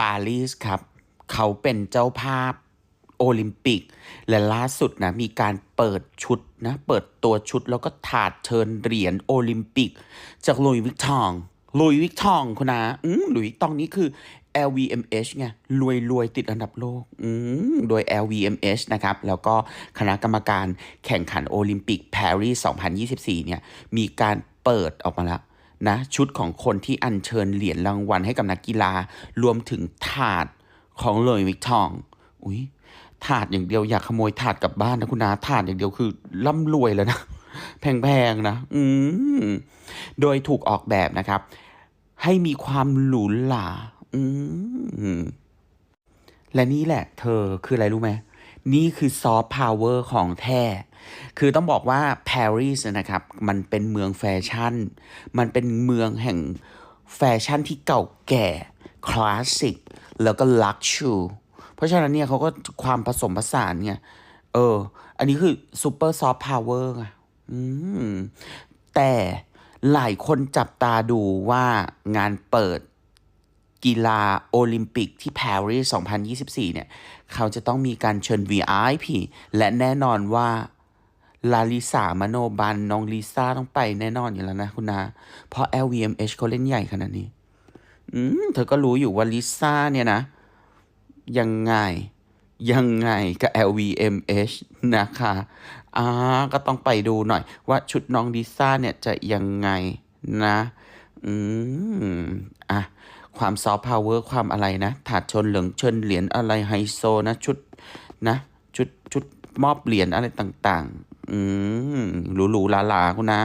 ปารีสครับ เขาเป็นเจ้าภาพโอลิมปิก และล่าสุดนะมีการเปิดชุดนะเปิดตัวชุดแล้วก็ถาดเชิญเหรียญโอลิมปิก จากลุยวิกตองลุยวิกตองคุณนะอืมลุยวิกตองนี่คือ LVMH ไงรวยรวยติดอันดับโลกอืมโดย LVMH นะครับ แล้วก็คณะกรรมการแข่งขันโอลิมปิกปารีส2024 เนี่ย มีการเปิดออกมาแล้ว นะชุดของคนที่อัญเชิญเหรียญรางวัลให้กับนักกีฬา รวมถึงถาดของเลยวิกตอง อุ้ยถาดอย่างเดียวอยากขโมยถาดกลับบ้านนะคุณนาถาดอย่างเดียวคือร่ำรวยแล้วนะแพงๆนะ อืมโดยถูกออกแบบนะครับ ให้มีความหรูหราอืมและนี่แหละ เธอคืออะไรรู้ไหม นี่คือซอฟต์พาวเวอร์ของแท้ คือต้องบอกว่าปารีสนะครับ มันเป็นเมืองแฟชั่น มันเป็นเมืองแห่งแฟชั่นที่เก่าแก่ คลาสสิก แล้วก็ลักชูเพราะฉะนั้นเนี่ยเขาก็ความผสมผสานไง เออ อันนี้คือซูเปอร์ซอฟต์พาวเวอร์ไงอืมแต่หลายคนจับตาดูว่างานเปิด กีฬาโอลิมปิกที่ปารีส 2024 เนี่ย เขาจะต้องมีการเชิญ VIP และแน่นอนว่าลาลิสามโนบันน้องลิซ่าต้องไปแน่นอนอยู่แล้วนะคุณนา เพราะ LVMH เขาเล่นใหญ่ขนาดนี้ อืมเธอก็รู้อยู่ว่าลิซ่าเนี่ยนะ ยังไง ยังไงกับ LVMH นะคะ อ่า ก็ต้องไปดูหน่อย ว่าชุดน้องลิซ่าเนี่ยจะยังไงนะ อืม อะ ความซอฟต์พาวเวอร์ความอะไรนะ ถาดชนเหลืองเชิญเหรียญอะไรไฮโซนะ ชุดนะ ชุดชุดมอบเหรียญอะไรต่าง ๆ อืมหรูๆหลาๆคุณนะ